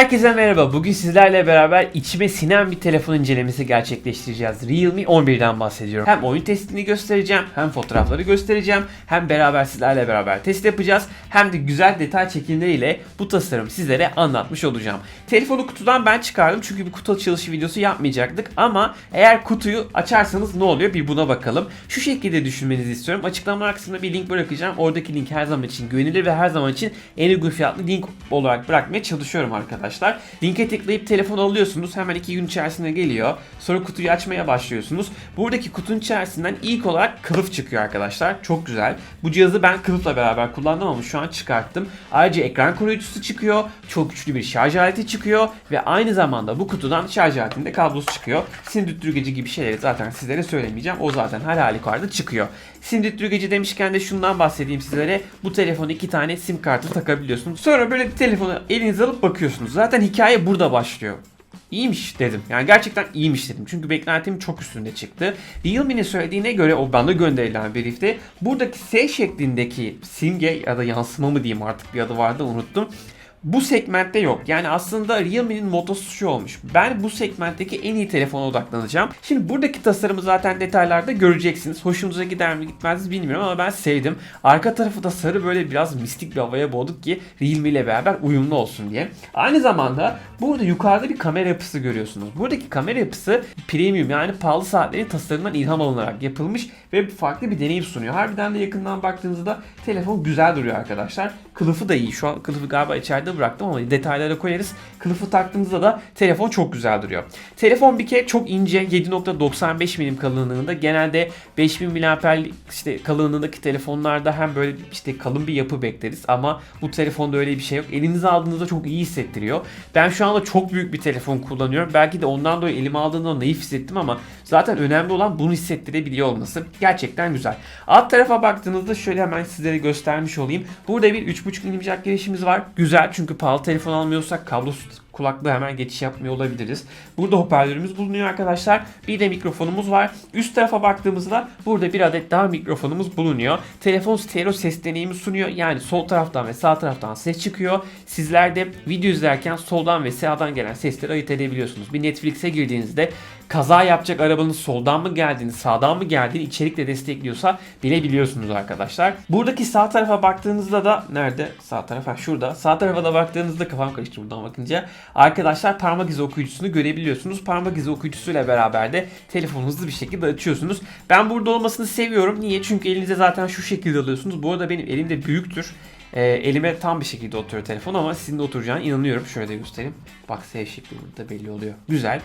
Herkese merhaba. Bugün sizlerle beraber içime sinen bir telefon incelemesi gerçekleştireceğiz. Realme 11'den bahsediyorum. Hem oyun testini göstereceğim, hem fotoğrafları göstereceğim, hem beraber sizlerle beraber test yapacağız. Hem de güzel detay çekimleriyle bu tasarım sizlere anlatmış olacağım. Telefonu kutudan ben çıkardım çünkü bir kutu açılışı videosu yapmayacaktık ama eğer kutuyu açarsanız ne oluyor bir buna bakalım. Şu şekilde düşünmenizi istiyorum. Açıklamalar kısmına bir link bırakacağım. Oradaki link her zaman için güvenilir ve her zaman için en uygun fiyatlı link olarak bırakmaya çalışıyorum arkadaşlar. Linke tıklayıp telefon alıyorsunuz. Hemen iki gün içerisinde geliyor. Sonra kutuyu açmaya başlıyorsunuz. Buradaki kutunun içerisinden ilk olarak kılıf çıkıyor arkadaşlar. Çok güzel. Bu cihazı ben kılıfla beraber kullandım ama şu an çıkarttım. Ayrıca ekran koruyucusu çıkıyor. Çok güçlü bir şarj aleti çıkıyor. Ve aynı zamanda bu kutudan şarj aletinde kablosu çıkıyor. Sindüttürgeci gibi şeyleri zaten sizlere söylemeyeceğim. O zaten her halükarda çıkıyor. Sindüttürgeci demişken de şundan bahsedeyim sizlere. Bu telefona iki tane sim kartı takabiliyorsunuz. Sonra böyle bir telefonu elinize alıp bakıyorsunuz. Zaten hikaye burada başlıyor. İyiymiş dedim. Yani gerçekten iyiymiş dedim. Çünkü beklentimin çok üstünde çıktı. Realme'nin söylediğine göre o bana gönderilen briefte buradaki S şeklindeki simge ya da yansıma mı diyeyim artık bir adı vardı unuttum. Bu segmentte yok. Yani aslında Realme'nin motosu şu olmuş. Ben bu segmentteki en iyi telefona odaklanacağım. Şimdi buradaki tasarımı zaten detaylarda göreceksiniz. Hoşunuza gider mi gitmez mi bilmiyorum ama ben sevdim. Arka tarafı da sarı böyle biraz mistik bir havaya boğduk ki Realme ile beraber uyumlu olsun diye. Aynı zamanda burada yukarıda bir kamera yapısı görüyorsunuz. Buradaki kamera yapısı premium yani pahalı saatlerin tasarımından ilham alınarak yapılmış ve farklı bir deneyim sunuyor. Harbiden de yakından baktığınızda telefon güzel duruyor arkadaşlar. Kılıfı da iyi. Şu an kılıfı galiba içeride bıraktım ama detaylara koyarız. Kılıfı taktığınızda da telefon çok güzel duruyor. Telefon bir kere çok ince 7.95 milim kalınlığında. Genelde 5000 mAh işte kalınlığındaki telefonlarda hem böyle işte kalın bir yapı bekleriz ama bu telefonda öyle bir şey yok. Elinize aldığınızda çok iyi hissettiriyor. Ben şu anda çok büyük bir telefon kullanıyorum. Belki de ondan dolayı elime aldığımda naif hissettim ama zaten önemli olan bunu hissettirebiliyor olması. Gerçekten güzel. Alt tarafa baktığınızda şöyle hemen sizlere göstermiş olayım. Burada bir 3.5 mm jack girişimiz var. Güzel çünkü pahalı telefon almıyorsak kablosuz kulaklığı hemen geçiş yapmıyor olabiliriz. Burada hoparlörümüz bulunuyor arkadaşlar. Bir de mikrofonumuz var. Üst tarafa baktığımızda burada bir adet daha mikrofonumuz bulunuyor. Telefon stereo ses deneyimi sunuyor. Yani sol taraftan ve sağ taraftan ses çıkıyor. Sizler de video izlerken soldan ve sağdan gelen sesleri ayırt edebiliyorsunuz. Bir Netflix'e girdiğinizde kaza yapacak arabanın soldan mı geldiğini, sağdan mı geldiğini içerikle destekliyorsa bilebiliyorsunuz arkadaşlar. Buradaki sağ tarafa baktığınızda da nerede? Sağ tarafa şurada. Sağ tarafa da baktığınızda kafam karıştı buradan bakınca. Arkadaşlar parmak izi okuyucusunu görebiliyorsunuz. Parmak izi okuyucusuyla beraber de telefonu hızlı bir şekilde açıyorsunuz. Ben burada olmasını seviyorum. Niye? Çünkü elinize zaten şu şekilde alıyorsunuz. Bu arada benim elim de büyüktür. Ee, elime tam bir şekilde oturuyor telefon ama sizin de oturacağına inanıyorum. Şöyle de göstereyim. Bak S şekli burada belli oluyor. Güzel.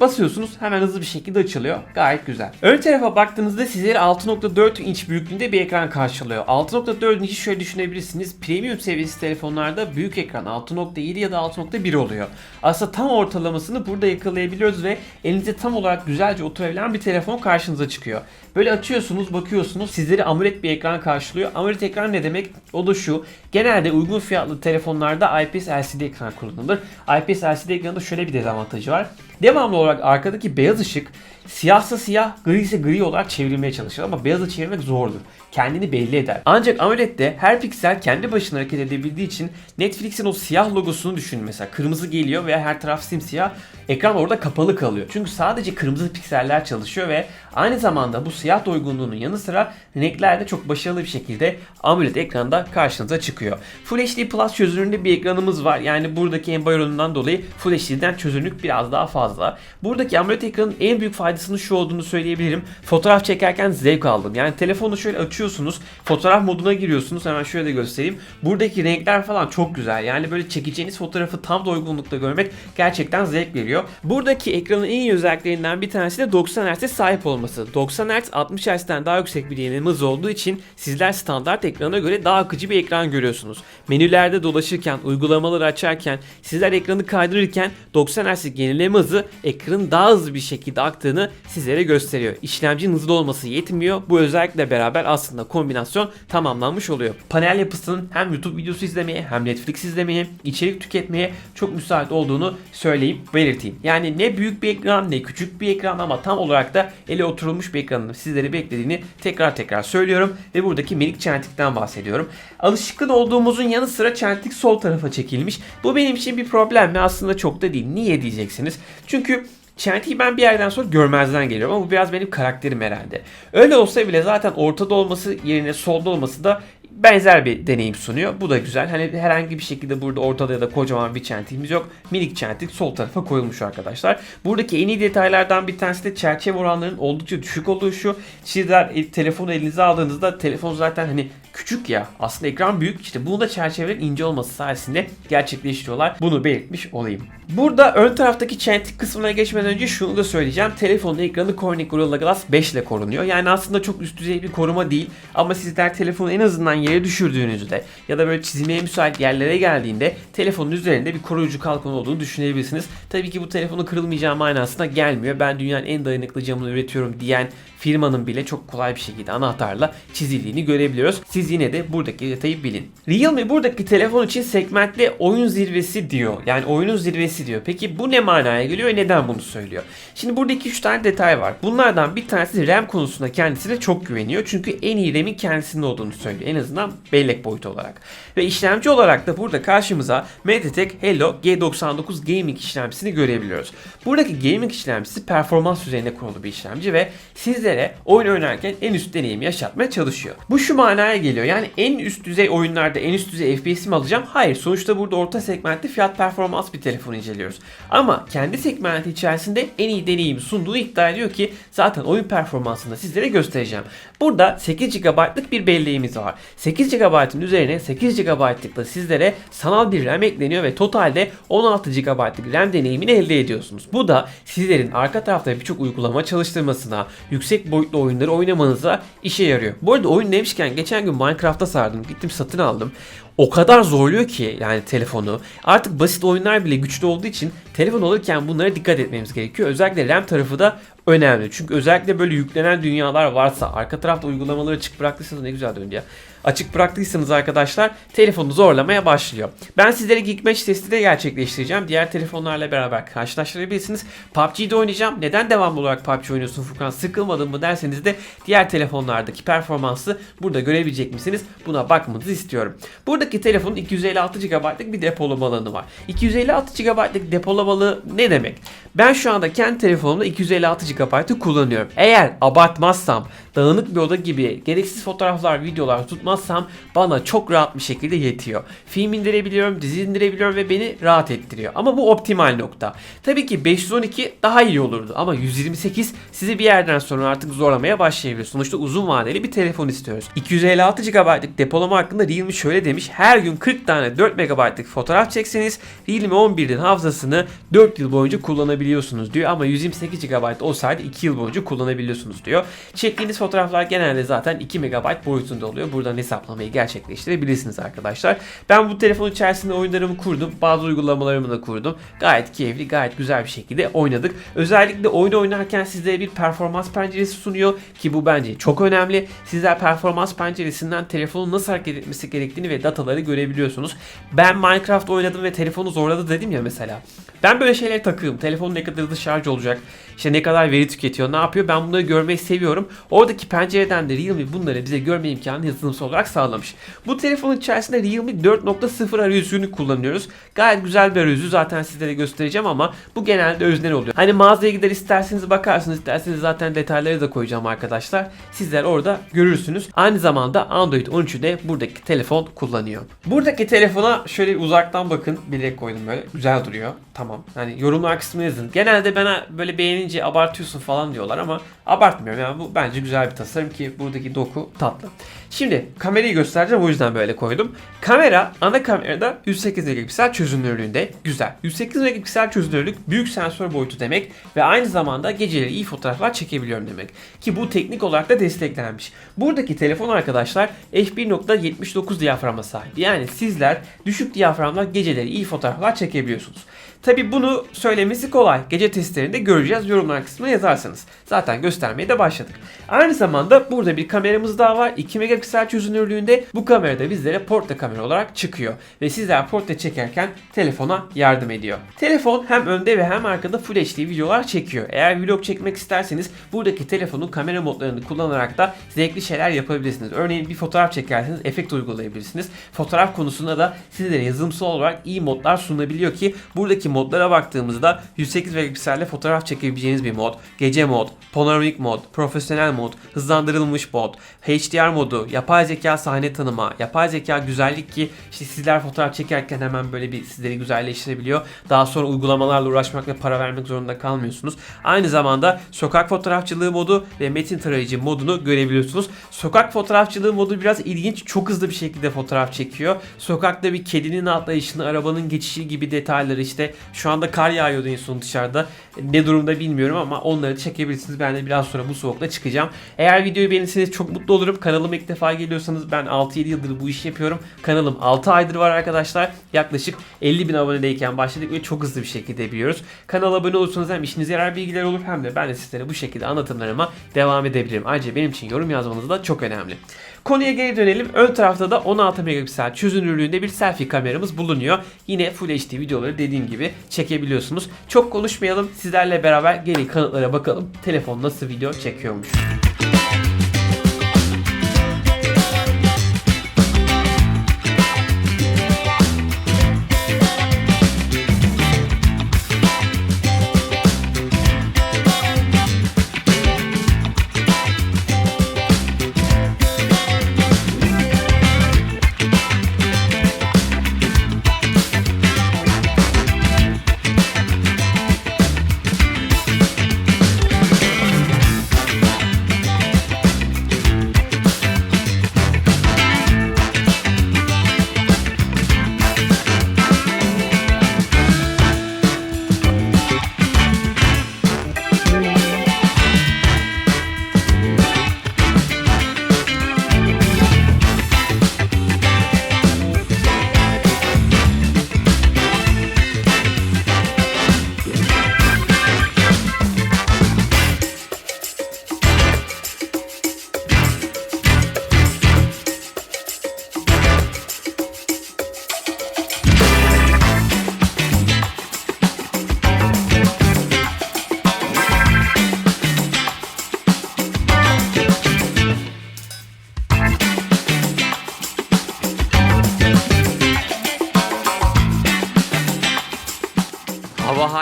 Basıyorsunuz hemen hızlı bir şekilde açılıyor. Gayet güzel. Ön tarafa baktığınızda sizleri 6.4 inç büyüklüğünde bir ekran karşılıyor. 6.4 inç'i şöyle düşünebilirsiniz. Premium seviyesi telefonlarda büyük ekran 6.7 ya da 6.1 oluyor. Aslında tam ortalamasını burada yakalayabiliyoruz ve elinize tam olarak güzelce oturabilen bir telefon karşınıza çıkıyor. Böyle açıyorsunuz, bakıyorsunuz. Sizleri AMOLED bir ekran karşılıyor. AMOLED ekran ne demek? O da şu. Genelde uygun fiyatlı telefonlarda IPS LCD ekran kullanılır. IPS LCD ekranında şöyle bir dezavantajı var. Devamlı olarak arkadaki beyaz ışık siyahsa siyah, gri ise gri olarak çevrilmeye çalışır ama beyazı çevirmek zordur. Kendini belli eder. Ancak AMOLED'de her piksel kendi başına hareket edebildiği için Netflix'in o siyah logosunu düşünün mesela. Kırmızı geliyor veya her taraf simsiyah. Ekran orada kapalı kalıyor. Çünkü sadece kırmızı pikseller çalışıyor ve aynı zamanda bu siyah doygunluğunun yanı sıra renkler de çok başarılı bir şekilde AMOLED ekranda karşınıza çıkıyor. Full HD Plus çözünürlüğünde bir ekranımız var. Yani buradaki environment'dan dolayı Full HD'den çözünürlük biraz daha fazla. Buradaki AMOLED ekranın en büyük faydasının şu olduğunu söyleyebilirim. Fotoğraf çekerken zevk aldım. Yani telefonu şöyle açıyorsunuz. Fotoğraf moduna giriyorsunuz. Hemen şöyle de göstereyim. Buradaki renkler falan çok güzel. Yani böyle çekeceğiniz fotoğrafı tam doygunlukta görmek gerçekten zevk veriyor. Buradaki ekranın en iyi özelliklerinden bir tanesi de 90 Hz'e sahip olması. 90 Hz 60 Hz'den daha yüksek bir yenileme hızı olduğu için sizler standart ekrana göre daha akıcı bir ekran görüyorsunuz. Menülerde dolaşırken, uygulamaları açarken, sizler ekranı kaydırırken 90 Hz'lik yenileme hızı hızı ekranın daha hızlı bir şekilde aktığını sizlere gösteriyor. İşlemcinin hızlı olması yetmiyor. Bu özellikle beraber aslında kombinasyon tamamlanmış oluyor. Panel yapısının hem YouTube videosu izlemeye hem Netflix izlemeye, içerik tüketmeye çok müsait olduğunu söyleyip belirteyim. Yani ne büyük bir ekran ne küçük bir ekran ama tam olarak da ele oturulmuş bir ekranın sizleri beklediğini tekrar tekrar söylüyorum ve buradaki minik çentikten bahsediyorum. Alışıklı olduğumuzun yanı sıra çentik sol tarafa çekilmiş. Bu benim için bir problem mi? Aslında çok da değil. Niye diyeceksiniz? Çünkü Çentiyi ben bir yerden sonra görmezden geliyorum ama bu biraz benim karakterim herhalde. Öyle olsa bile zaten ortada olması yerine solda olması da benzer bir deneyim sunuyor. Bu da güzel. Hani herhangi bir şekilde burada ortada ya da kocaman bir çentiğimiz yok. Minik çentik sol tarafa koyulmuş arkadaşlar. Buradaki en iyi detaylardan bir tanesi de çerçeve oranlarının oldukça düşük olduğu şu. Sizler el- telefonu elinize aldığınızda telefon zaten hani küçük ya. Aslında ekran büyük. İşte bunu da çerçevelerin ince olması sayesinde gerçekleştiriyorlar. Bunu belirtmiş olayım. Burada ön taraftaki çentik kısmına geçmeden önce şunu da söyleyeceğim. Telefonun ekranı Corning Gorilla Glass 5 ile korunuyor. Yani aslında çok üst düzey bir koruma değil. Ama sizler telefonu en azından yere düşürdüğünüzde ya da böyle çizilmeye müsait yerlere geldiğinde telefonun üzerinde bir koruyucu kalkan olduğunu düşünebilirsiniz. Tabii ki bu telefonu kırılmayacağı manasına gelmiyor. Ben dünyanın en dayanıklı camını üretiyorum diyen firmanın bile çok kolay bir şekilde anahtarla çizildiğini görebiliyoruz. Siz yine de buradaki detayı bilin. Realme buradaki telefon için segmentli oyun zirvesi diyor. Yani oyunun zirvesi diyor. Peki bu ne manaya geliyor ve neden bunu söylüyor? Şimdi burada 2-3 tane detay var. Bunlardan bir tanesi RAM konusunda kendisine çok güveniyor. Çünkü en iyi RAM'in kendisinde olduğunu söylüyor. En azından bellek boyutu olarak. Ve işlemci olarak da burada karşımıza MediaTek Helio G99 Gaming işlemcisini görebiliyoruz. Buradaki gaming işlemcisi performans üzerine kurulu bir işlemci ve sizlere oyun oynarken en üst deneyimi yaşatmaya çalışıyor. Bu şu manaya geliyor. Yani en üst düzey oyunlarda en üst düzey FPS mi alacağım? Hayır. Sonuçta burada orta segmentli fiyat performans bir telefon inceliyoruz. Ama kendi segmenti içerisinde en iyi deneyimi sunduğu iddia ediyor ki zaten oyun performansını da sizlere göstereceğim. Burada 8 GB'lık bir belleğimiz var. 8 GB'ın üzerine 8 GB'lık da sizlere sanal bir RAM ekleniyor ve totalde 16 GB'lık RAM deneyimini elde ediyorsunuz. Bu da sizlerin arka tarafta birçok uygulama çalıştırmasına, yüksek boyutlu oyunları oynamanıza işe yarıyor. Bu arada oyun demişken geçen gün Minecraft'a sardım. Gittim satın aldım. O kadar zorluyor ki yani telefonu. Artık basit oyunlar bile güçlü olduğu için telefon alırken bunlara dikkat etmemiz gerekiyor. Özellikle RAM tarafı da önemli. Çünkü özellikle böyle yüklenen dünyalar varsa arka tarafta uygulamaları açık bıraktıysanız ne güzel döndü ya. Açık bıraktıysanız arkadaşlar telefonu zorlamaya başlıyor. Ben sizlere Geekbench testi de gerçekleştireceğim. Diğer telefonlarla beraber karşılaştırabilirsiniz. PUBG'de oynayacağım. Neden devamlı olarak PUBG oynuyorsun Furkan? Sıkılmadın mı derseniz de diğer telefonlardaki performansı burada görebilecek misiniz? Buna bakmanızı istiyorum. Buradaki telefonun 256 GB'lık bir depolama alanı var. 256 GB'lık depolamalı ne demek? Ben şu anda kendi telefonumda 256 GB'ı kullanıyorum. Eğer abartmazsam, dağınık bir oda gibi gereksiz fotoğraflar, videolar tutmazsam bana çok rahat bir şekilde yetiyor. Film indirebiliyorum, dizi indirebiliyorum ve beni rahat ettiriyor. Ama bu optimal nokta. Tabii ki 512 daha iyi olurdu ama 128 sizi bir yerden sonra artık zorlamaya başlayabilir. Sonuçta uzun vadeli bir telefon istiyoruz. 256 GB'lık depolama hakkında Realme şöyle demiş. Her gün 40 tane 4 MB'lık fotoğraf çekseniz Realme 11'in hafızasını 4 yıl boyunca kullanabiliyorsunuz diyor. Ama 128 GB olsaydı 2 yıl boyunca kullanabiliyorsunuz diyor. Çektiğiniz fotoğraflar genelde zaten 2 MB boyutunda oluyor. Buradan hesaplamayı gerçekleştirebilirsiniz arkadaşlar. Ben bu telefon içerisinde oyunlarımı kurdum. Bazı uygulamalarımı da kurdum. Gayet keyifli, gayet güzel bir şekilde oynadık. Özellikle oyun oynarken sizlere bir performans penceresi sunuyor ki bu bence çok önemli. Sizler performans penceresinden telefonun nasıl hareket etmesi gerektiğini ve dataları görebiliyorsunuz. Ben Minecraft oynadım ve telefonu zorladı dedim ya mesela. Ben böyle şeylere takığım. Telefonun ne kadar hızlı şarj olacak, işte ne kadar veri tüketiyor, ne yapıyor ben bunları görmeyi seviyorum. Oradaki pencereden de Realme bunları bize görme imkanını yazılımsal olarak sağlamış. Bu telefonun içerisinde Realme 4.0 arayüzünü kullanıyoruz. Gayet güzel bir arayüzü zaten sizlere göstereceğim ama bu genelde öznel oluyor. Hani mağazaya gider isterseniz bakarsınız, isterseniz zaten detayları da koyacağım arkadaşlar. Sizler orada görürsünüz. Aynı zamanda Android 13'ü de buradaki telefon kullanıyor. Buradaki telefona şöyle uzaktan bakın. Bilek koydum böyle. Güzel duruyor. Tamam. Hani yorumlar kısmına yazın. Genelde bana böyle beğenince abartıyorsun falan diyorlar ama abartmıyorum. Yani bu bence güzel bir tasarım ki buradaki doku tatlı. Şimdi kamerayı göstereceğim o yüzden böyle koydum. Kamera ana kamerada 108 megapiksel çözünürlüğünde güzel. 108 megapiksel çözünürlük büyük sensör boyutu demek ve aynı zamanda geceleri iyi fotoğraflar çekebiliyorum demek. Ki bu teknik olarak da desteklenmiş. Buradaki telefon arkadaşlar f1.79 diyaframa sahip. Yani sizler düşük diyaframla geceleri iyi fotoğraflar çekebiliyorsunuz. Tabi bunu söylemesi kolay. Gece testlerinde göreceğiz. Yorumlar kısmına yazarsanız. Zaten göstermeye de başladık. Aynı zamanda burada bir kameramız daha var. 2 megapiksel çözünürlüğünde bu kamera da bizlere portre kamera olarak çıkıyor. Ve sizler portre çekerken telefona yardım ediyor. Telefon hem önde ve hem arkada Full HD videolar çekiyor. Eğer vlog çekmek isterseniz buradaki telefonun kamera modlarını kullanarak da zevkli şeyler yapabilirsiniz. Örneğin bir fotoğraf çekerseniz efekt uygulayabilirsiniz. Fotoğraf konusunda da sizlere yazılımsal olarak iyi modlar sunabiliyor ki buradaki modlara baktığımızda 108 megapikselle fotoğraf çekebileceğiniz bir mod, gece mod, panoramik mod, profesyonel mod, hızlandırılmış mod, HDR modu, yapay zeka sahne tanıma, yapay zeka güzellik ki işte sizler fotoğraf çekerken hemen böyle bir sizleri güzelleştirebiliyor. Daha sonra uygulamalarla uğraşmak ve para vermek zorunda kalmıyorsunuz. Aynı zamanda sokak fotoğrafçılığı modu ve metin tarayıcı modunu görebiliyorsunuz. Sokak fotoğrafçılığı modu biraz ilginç. Çok hızlı bir şekilde fotoğraf çekiyor. Sokakta bir kedinin atlayışını, arabanın geçişi gibi detayları işte şu anda kar yağıyordu en son dışarıda. Ne durumda bilmiyorum ama onları çekebilirsiniz. Ben de biraz sonra bu soğukta çıkacağım. Eğer videoyu beğenirseniz çok mutlu olurum. Kanalıma ilk defa geliyorsanız ben 6-7 yıldır bu işi yapıyorum. Kanalım 6 aydır var arkadaşlar. Yaklaşık 50 bin abonedeyken başladık ve çok hızlı bir şekilde biliyoruz. Kanala abone olursanız hem işinize yarar bilgiler olur hem de ben de sizlere bu şekilde anlatımlarıma devam edebilirim. Ayrıca benim için yorum yazmanız da çok önemli. Konuya geri dönelim. Ön tarafta da 16 megapiksel çözünürlüğünde bir selfie kameramız bulunuyor. Yine Full HD videoları dediğim gibi çekebiliyorsunuz. Çok konuşmayalım. Sizlerle beraber gelin kanıtlara bakalım. Telefon nasıl video çekiyormuş.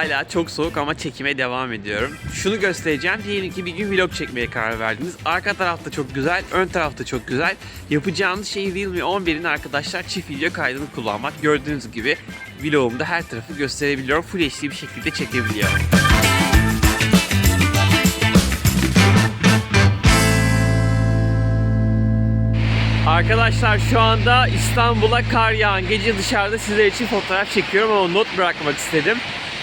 Hala çok soğuk ama çekime devam ediyorum. Şunu göstereceğim. Diyelim ki bir gün vlog çekmeye karar verdiniz. Arka tarafta çok güzel, ön tarafta çok güzel. Yapacağınız şey Realme 11'in arkadaşlar çift video kaydını kullanmak. Gördüğünüz gibi vlogumda her tarafı gösterebiliyorum. Full HD bir şekilde çekebiliyor. Arkadaşlar şu anda İstanbul'a kar yağan gece dışarıda sizler için fotoğraf çekiyorum ama not bırakmak istedim.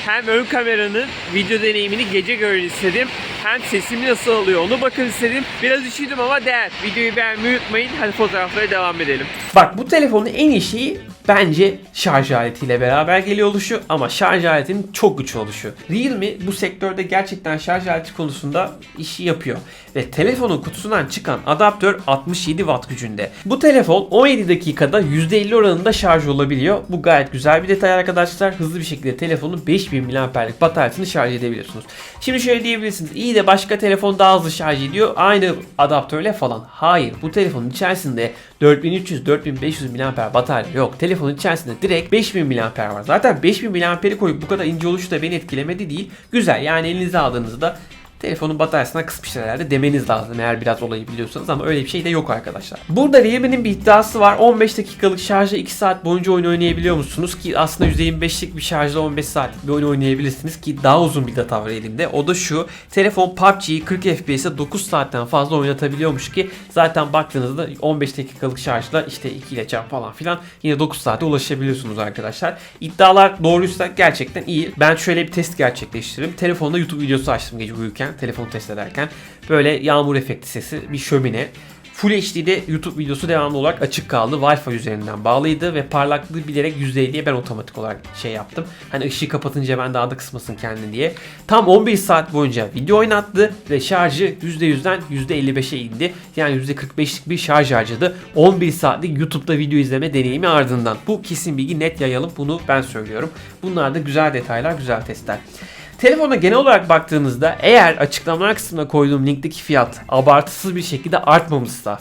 Hem ön kameranın video deneyimini gece görün istedim. Hem sesimi nasıl alıyor onu bakın istedim. Biraz üşüdüm ama değer. Videoyu beğenmeyi unutmayın. Hadi fotoğraflara devam edelim. Bak bu telefonun en iyi şeyi bence şarj aletiyle beraber geliyor oluşu ama şarj aletinin çok güçlü oluşu. Realme bu sektörde gerçekten şarj aleti konusunda işi yapıyor. Ve telefonun kutusundan çıkan adaptör 67 watt gücünde. Bu telefon 17 dakikada %50 oranında şarj olabiliyor. Bu gayet güzel bir detay arkadaşlar. Hızlı bir şekilde telefonun 5000 mAh'lik bataryasını şarj edebiliyorsunuz. Şimdi şöyle diyebilirsiniz. İyi de başka telefon daha hızlı şarj ediyor. Aynı adaptörle falan. Hayır. Bu telefonun içerisinde 4300-4500 mAh batarya yok. Telefonun içerisinde direkt 5000 mAh var. Zaten 5000 mAh'i koyup bu kadar ince oluşu da beni etkilemedi değil. Güzel. Yani elinize aldığınızda telefonun bataryasına kısmışlar herhalde demeniz lazım eğer biraz olayı biliyorsanız ama öyle bir şey de yok arkadaşlar. Burada Realme'nin bir iddiası var. 15 dakikalık şarjla 2 saat boyunca oyun oynayabiliyor musunuz ki aslında %25'lik bir şarjla 15 saatlik bir oyun oynayabilirsiniz ki daha uzun bir data var elimde. O da şu. Telefon PUBG'yi 40 FPS'e 9 saatten fazla oynatabiliyormuş ki zaten baktığınızda 15 dakikalık şarjla işte 2 ile çarp falan filan yine 9 saate ulaşabiliyorsunuz arkadaşlar. İddialar doğruysa gerçekten iyi. Ben şöyle bir test gerçekleştirdim. Telefonda YouTube videosu açtım gece uyurken telefonu test ederken böyle yağmur efekti sesi bir şömine Full HD'de YouTube videosu devamlı olarak açık kaldı. Wi-Fi üzerinden bağlıydı ve parlaklığı bilerek %50'ye ben otomatik olarak şey yaptım. Hani ışığı kapatınca ben daha da kısmasın kendini diye. Tam 11 saat boyunca video oynattı ve şarjı %100'den %55'e indi. Yani %45'lik bir şarj harcadı. 11 saatlik YouTube'da video izleme deneyimi ardından. Bu kesin bilgi net yayalım bunu ben söylüyorum. Bunlar da güzel detaylar, güzel testler. Telefona genel olarak baktığınızda eğer açıklamalar kısmına koyduğum linkteki fiyat abartısız bir şekilde artmamışsa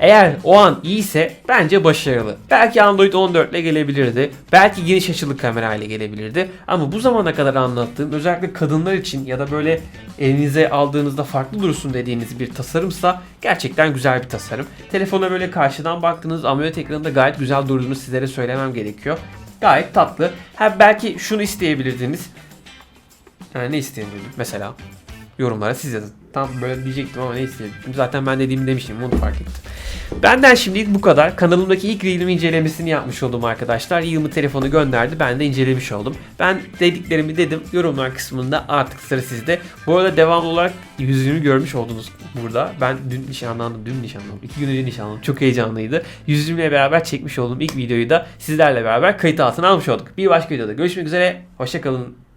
eğer o an iyiyse bence başarılı. Belki Android 14 ile gelebilirdi. Belki geniş açılı kamera ile gelebilirdi. Ama bu zamana kadar anlattığım özellikle kadınlar için ya da böyle elinize aldığınızda farklı dursun dediğiniz bir tasarımsa gerçekten güzel bir tasarım. Telefona böyle karşıdan baktığınız AMOLED ekranında gayet güzel durduğunu sizlere söylemem gerekiyor. Gayet tatlı. Ha belki şunu isteyebilirdiniz. Yani ne isteyebilirdim mesela? Yorumlara siz yazın. Tam böyle diyecektim ama ne isteyebilirdim. Zaten ben dediğimi demiştim onu fark ettim. Benden şimdilik bu kadar. Kanalımdaki ilk Realme incelemesini yapmış oldum arkadaşlar. Realme telefonu gönderdi. Ben de incelemiş oldum. Ben dediklerimi dedim. Yorumlar kısmında artık sıra sizde. Bu arada devamlı olarak yüzümü görmüş oldunuz burada. Ben dün nişanlandım. Dün nişanlandım. İki gün önce nişanlandım. Çok heyecanlıydı. Yüzümle beraber çekmiş olduğum ilk videoyu da sizlerle beraber kayıt altına almış olduk. Bir başka videoda görüşmek üzere. Hoşçakalın.